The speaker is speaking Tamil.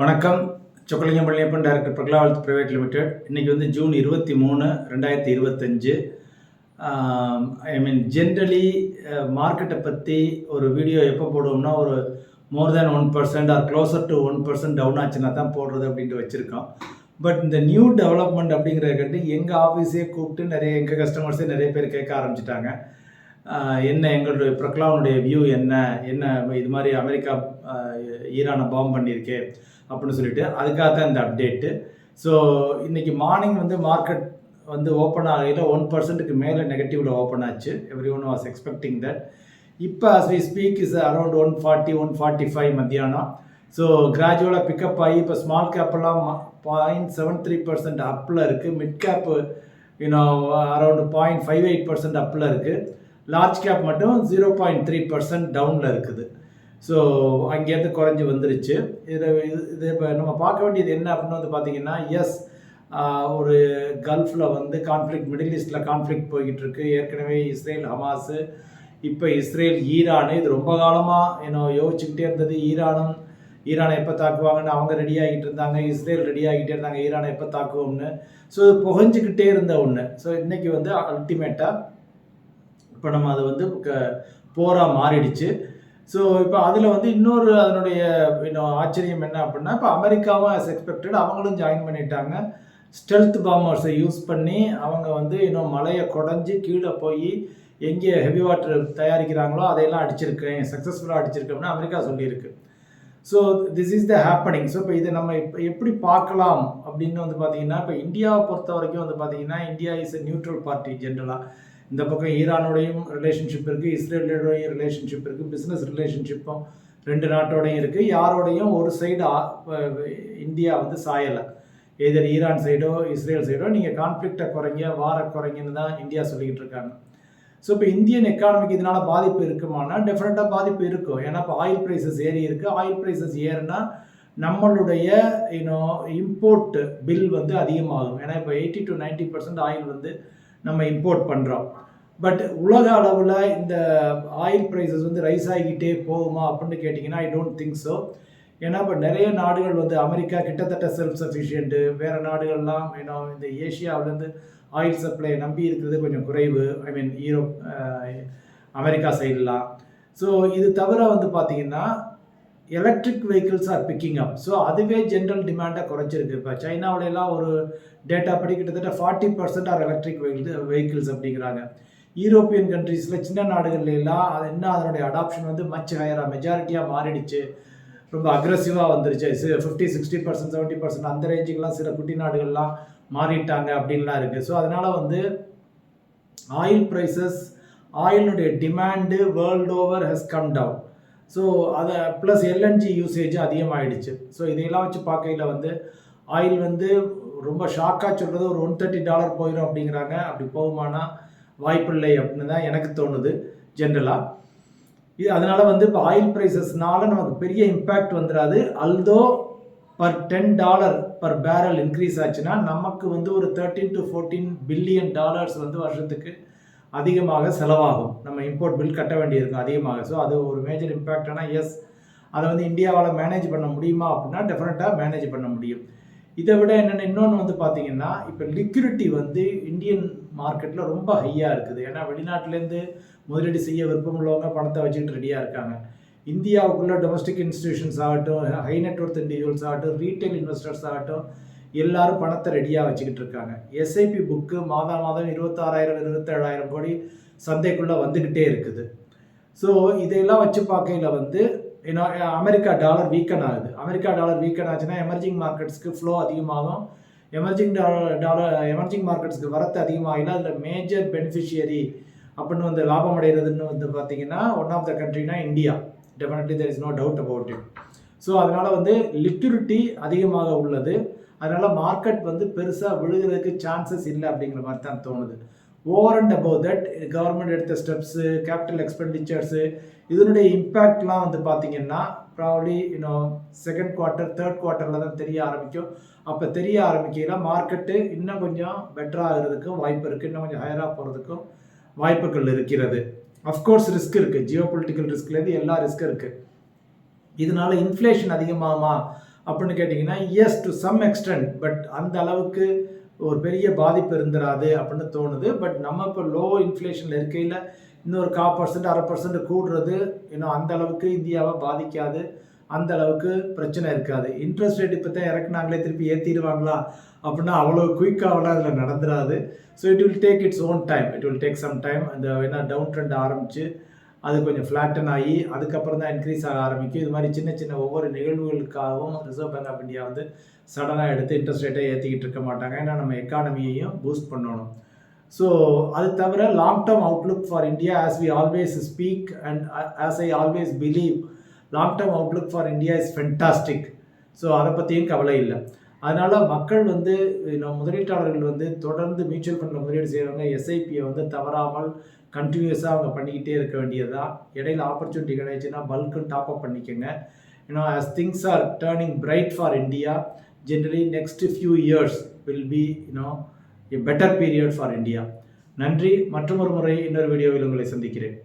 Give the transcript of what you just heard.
வணக்கம். சொக்கலிங்கம் பள்ளியப்பன் டைரக்டர் பிரகலாவல்த் பிரைவேட் லிமிடெட். இன்றைக்கி வந்து ஜூன் இருபத்தி மூணு ரெண்டாயிரத்தி இருபத்தஞ்சு. ஐ மீன் ஜென்ரலி மார்க்கெட்டை பற்றி ஒரு வீடியோ எப்போ போடுவோம்னா ஒரு more than one percent or closer to one percent down ஆச்சுன்னா தான் போடுறது அப்படின்ட்டு வச்சுருக்கோம். பட் இந்த நியூ டெவலப்மெண்ட் அப்படிங்கிறத கட்டி எங்கள் ஆஃபீஸே கூப்பிட்டு நிறைய எங்கள் கஸ்டமர்ஸே நிறைய பேர் கேட்க ஆரம்பிச்சிட்டாங்க. என்ன எங்களுடைய பிரக்லாவனுடைய வியூ என்ன? என்ன இது மாதிரி அமெரிக்கா ஈரானை பாம் பண்ணியிருக்கே அப்படின்னு சொல்லிட்டு அதுக்காக தான் இந்த அப்டேட்டு ஸோ இன்னைக்கு மார்னிங் வந்து மார்க்கெட் வந்து ஓப்பன் ஆகையில் ஒன் பர்சன்ட்டுக்கு மேலே நெகட்டிவில் ஓப்பன் ஆச்சு. Every one was expecting that இப்போ as we speak is around one forty one forty five மத்தியானம் ஸோ கிராஜுவலாக பிக்கப் ஆகி இப்போ ஸ்மால் கேப்பெல்லாம் பாயிண்ட் செவன் த்ரீ பர்சன்ட் அப்பில் இருக்குது mid cap you know around point five eight percent அப்பில் இருக்குது லார்ஜ் கேப் மட்டும் ஜீரோ பாயிண்ட் த்ரீ பர்சன்ட் டவுனில் இருக்குது. ஸோ அங்கேருந்து குறைஞ்சி வந்துருச்சு. இதில் இது இது இப்போ நம்ம பார்க்க வேண்டியது என்ன அப்படின்னு வந்து பார்த்தீங்கன்னா எஸ் ஒரு கல்ஃபில் வந்து கான்ஃப்ளிக் மிடில் ஈஸ்டில் கான்ஃப்ளிக் போய்கிட்டு இருக்கு ஏற்கனவே இஸ்ரேல் ஹமாஸு இப்போ இஸ்ரேல் ஈரானு இது ரொம்ப காலமாக என்ன யோசிச்சுக்கிட்டே இருந்தது. ஈரானும் ஈரானை எப்போ தாக்குவாங்கன்னு அவங்க ரெடி ஆகிட்டு இருந்தாங்க. இஸ்ரேல் ரெடி ஆகிட்டே இருந்தாங்க. ஈரானை எப்போ தாக்குவோம்னு. ஸோ இது புகஞ்சிக்கிட்டே இருந்த ஒன்று ஸோ இன்றைக்கி வந்து அல்டிமேட்டாக இப்போ நம்ம அது வந்து போராக மாறிடுச்சு. ஸோ இப்போ அதில் வந்து இன்னொரு அதனுடைய இன்னும் ஆச்சரியம் என்ன அப்படின்னா இப்போ அமெரிக்காவும் அஸ் எக்ஸ்பெக்டட் அவங்களும் ஜாயின் பண்ணிட்டாங்க. ஸ்டெல்த் பாம்பர்ஸை யூஸ் பண்ணி அவங்க வந்து இன்னும் மலையை குடஞ்சி கீழே போய் எங்கே ஹெவி வாட்டர் தயாரிக்கிறாங்களோ அதையெல்லாம் அடிச்சிருக்கேன் சக்ஸஸ்ஃபுல்லாக அடிச்சிருக்கேன்னு அமெரிக்கா சொல்லியிருக்கு. So this is the happening so இப்போ இதை நம்ம இப்போ எப்படி பார்க்கலாம் அப்படின்னு வந்து பார்த்தீங்கன்னா இப்போ இந்தியாவை பொறுத்த வரைக்கும் வந்து பார்த்தீங்கன்னா India is a neutral party ஜென்ரலாக இந்த பக்கம் ஈரானோடையும் ரிலேஷன்ஷிப் இருக்குது இஸ்ரேலோடையும் ரிலேஷன்ஷிப் இருக்குது பிஸ்னஸ் ரிலேஷன்ஷிப்பும் ரெண்டு நாட்டோடையும் இருக்குது யாரோடையும் ஒரு சைடு இந்தியா வந்து சாயலை. எதிர் ஈரான் சைடோ இஸ்ரேல் சைடோ நீங்கள் கான்ஃப்ளிக்டை குறைங்க வார குறைங்கன்னு தான் இந்தியா சொல்லிக்கிட்டு இருக்காங்க. ஸோ இப்போ இந்தியன் எக்கானமிக்கு இதனால் பாதிப்பு இருக்குமானா டெஃபினட்டாக பாதிப்பு இருக்கும். ஏன்னா இப்போ ஆயில் ப்ரைஸஸ் ஏறி இருக்குது ஆயில் ப்ரைஸஸ் ஏறுனா நம்மளுடைய யூனோ இம்போர்ட் பில் வந்து அதிகமாகும். ஏன்னா இப்போ எயிட்டி டு 90% பர்சன்ட் ஆயில் வந்து நம்ம இம்போர்ட் பண்ணுறோம் பட் உலக அளவில் இந்த ஆயில் ப்ரைஸஸ் வந்து ரைஸ் ஆகிக்கிட்டே போகுமா அப்படின்னு கேட்டிங்கன்னா ஐ டோன்ட் திங்க் ஸோ ஏன்னா இப்போ நிறைய நாடுகள் வந்து அமெரிக்கா கிட்டத்தட்ட செல்ஃப் சஃபிஷியன்ட்டு வேறு நாடுகள்லாம் ஏன்னா இந்த ஏஷியாவிலேருந்து ஆயில் சப்ளை நம்பி இருக்கிறது கொஞ்சம் குறைவு. ஐ மீன் ஈரோப் அமெரிக்கா சைட்லாம் ஸோ இது தவிர வந்து பார்த்தீங்கன்னா electric vehicles are picking up so அதுவே ஜென்ரல் டிமாண்டை குறைச்சிருக்கு. இப்போ சைனாவிலலாம் ஒரு டேட்டா படி கிட்டத்தட்ட forty percent are electric vehicle vehicles அப்படிங்கிறாங்க. யூரோப்பியன் கண்ட்ரீஸில் சின்ன நாடுகள்லாம் அது என்ன அதனுடைய அடாப்ஷன் வந்து மச் ஹையராக மெஜாரிட்டியாக மாறிடுச்சு. ரொம்ப அக்ரஸிவாக வந்துருச்சு. Fifty sixty percent seventy percent அந்த ரேஞ்சுக்கெலாம் சில குட்டி நாடுகள்லாம் மாறிட்டாங்க அப்படின்லாம் இருக்குது ஸோ அதனால் வந்து oil prices ஆயிலுடைய demand world over has come down so அதை ப்ளஸ் எல்என்ஜி யூசேஜ் அதிகமாகிடுச்சு ஸோ இதையெல்லாம் வச்சு பார்க்கையில் வந்து ஆயில் வந்து ரொம்ப ஷாக்காக சொல்கிறது ஒரு ஒன் தேர்ட்டி டாலர் போயிடும் அப்படிங்கிறாங்க. அப்படி போகுமானா வாய்ப்பில்லை அப்படின்னு தான் எனக்கு தோணுது ஜென்ரலாக இது அதனால் வந்து இப்போ ஆயில் ப்ரைஸஸ்னால நமக்கு பெரிய இம்பேக்ட் வந்துடாது although per ten dollar per barrel increase ஆச்சுன்னா நமக்கு வந்து ஒரு thirteen to fourteen billion dollars வந்து வருஷத்துக்கு அதிகமாக செலவாகும். நம்ம இம்போர்ட் பில் கட்ட வேண்டியிருக்கும் அதிகமாக. ஸோ அது ஒரு மேஜர் இம்பேக்ட் ஆனால் எஸ் அதை வந்து இந்தியாவால் மேனேஜ் பண்ண முடியுமா அப்படின்னா டெஃபினட்டாக மேனேஜ் பண்ண முடியும். இதை விட என்னென்ன இன்னொன்று வந்து பார்த்தீங்கன்னா இப்போ லிக்விடிட்டி வந்து இந்தியன் மார்க்கெட்டில் ரொம்ப ஹையாக இருக்குது. ஏன்னா வெளிநாட்டிலேருந்து முதலீடு செய்ய விருப்பம் உள்ளவங்க பணத்தை வச்சுக்கிட்டு ரெடியாக இருக்காங்க. இந்தியாவுக்குள்ள டொமஸ்டிக் இன்ஸ்டிடியூஷன்ஸ் ஆகட்டும் ஹை நெட்ஒர்த் இண்டிவிஜுவல்ஸ் ஆகட்டும் ரீட்டைல் இன்வெஸ்டர்ஸ் ஆகட்டும் எல்லாரும் பணத்தை ரெடியாக வச்சுக்கிட்டு இருக்காங்க. எஸ்ஐபி புக்கு மாதம் மாதம் இருபத்தாறாயிரம் இருபத்தேழாயிரம் கோடி சந்தைக்குள்ளே வந்துக்கிட்டே இருக்குது. ஸோ இதையெல்லாம் வச்சு பார்க்கையில் வந்து ஏன்னா அமெரிக்கா டாலர் வீக்கன் ஆகுது. அமெரிக்கா டாலர் வீக்கன் ஆச்சுன்னா எமர்ஜிங் மார்க்கெட்ஸ்க்கு ஃப்ளோ அதிகமாகும். எமர்ஜிங் டாலர் டாலர் எமர்ஜிங் மார்க்கெட்ஸ்க்கு வரத்து அதிகமாகினா அதில் மேஜர் பெனிஃபிஷியரி அப்படின்னு வந்து லாபம் அடைகிறதுன்னு வந்து பார்த்தீங்கன்னா one of the கண்ட்ரினா India. Definitely there is no doubt about it so அதனால் வந்து லிக்யூரிட்டி அதிகமாக உள்ளது. அதனால் மார்க்கெட் வந்து பெருசாக விழுகிறதுக்கு சான்சஸ் இல்லை அப்படிங்கிற மாதிரி தான் தோணுது. Over and above that government எடுத்த ஸ்டெப்ஸு கேபிட்டல் எக்ஸ்பெண்டிச்சர்ஸு இதனுடைய இம்பேக்ட்லாம் வந்து பார்த்தீங்கன்னா ப்ராப்ளி இன்னும் செகண்ட் குவார்ட்டர் தேர்ட் குவார்ட்டரில் தான் தெரிய ஆரம்பிக்கும். அப்போ தெரிய ஆரம்பிக்கையில் மார்க்கெட்டு இன்னும் கொஞ்சம் பெட்டராக ஆகிறதுக்கும் வாய்ப்பு இருக்குது இன்னும் கொஞ்சம் ஹையராக போகிறதுக்கும் வாய்ப்புகள் இருக்கிறது. அஃப்கோர்ஸ் ரிஸ்க் இருக்குது ஜியோ பொலிட்டிக்கல் ரிஸ்க்லேருந்து எல்லா ரிஸ்க்கும் இருக்குது இதனால இன்ஃப்ளேஷன் அதிகமாகுமா? அப்படின்னு கேட்டிங்கன்னா yes to some extent but அந்த அளவுக்கு ஒரு பெரிய பாதிப்பு இருந்துராது அப்படின்னு தோணுது. பட் நம்ம இப்போ லோ இன்ஃப்ளேஷனில் இருக்கையில் இன்னொரு கா பர்சன்ட் அரை பர்சன்ட் கூடுறது இன்னும் அந்த அளவுக்கு இந்தியாவை பாதிக்காது. அந்த அளவுக்கு பிரச்சனை இருக்காது. இன்ட்ரெஸ்ட் ரேட் இப்போ தான் இறக்குனாங்களே திருப்பி ஏற்றிடுவாங்களா அப்படின்னா அவ்வளோ குயிக்காகலாம் அதில் நடந்துடாது so it will take its own time it will take some time அந்த என்ன டவுன் ட்ரெண்ட் ஆரம்பித்து அது கொஞ்சம் ஃப்ளாட்டன் ஆகி அதுக்கப்புறம் தான் இன்க்ரீஸ் ஆக ஆரம்பிக்கும். இது மாதிரி சின்ன சின்ன ஒவ்வொரு நிகழ்வுகளுக்காகவும் ரிசர்வ் பேங்க் ஆஃப் இந்தியா வந்து சடனாக எடுத்து இன்ட்ரெஸ்ட் ரேட்டை ஏற்றிக்கிட்டு இருக்க மாட்டாங்க. ஏன்னா நம்ம எக்கானமியையும் பூஸ்ட் பண்ணணும். ஸோ அது தவிர long term outlook for India as we always speak and as I always believe long term outlook for India is fantastic so அதை பற்றியும் கவலை இல்லை. அதனால் மக்கள் வந்து நம்ம முதலீட்டாளர்கள் வந்து தொடர்ந்து மியூச்சுவல் ஃபண்டில் முதலீடு செய்கிறவங்க எஸ்ஐபியை வந்து தவறாமல் கண்டினியூஸாக அவங்க பண்ணிக்கிட்டே இருக்க வேண்டியதுதான் இடையில ஆப்பர்ச்சுனிட்டி கிடைச்சுன்னா பல்க்குன்னு டாப் அப் பண்ணிக்கோங்க. ஏன்னா as things are turning bright for India generally next few years will be you know a better period for India நன்றி. மற்றொரு முறை இன்னொரு வீடியோவில் உங்களை சந்திக்கிறேன்.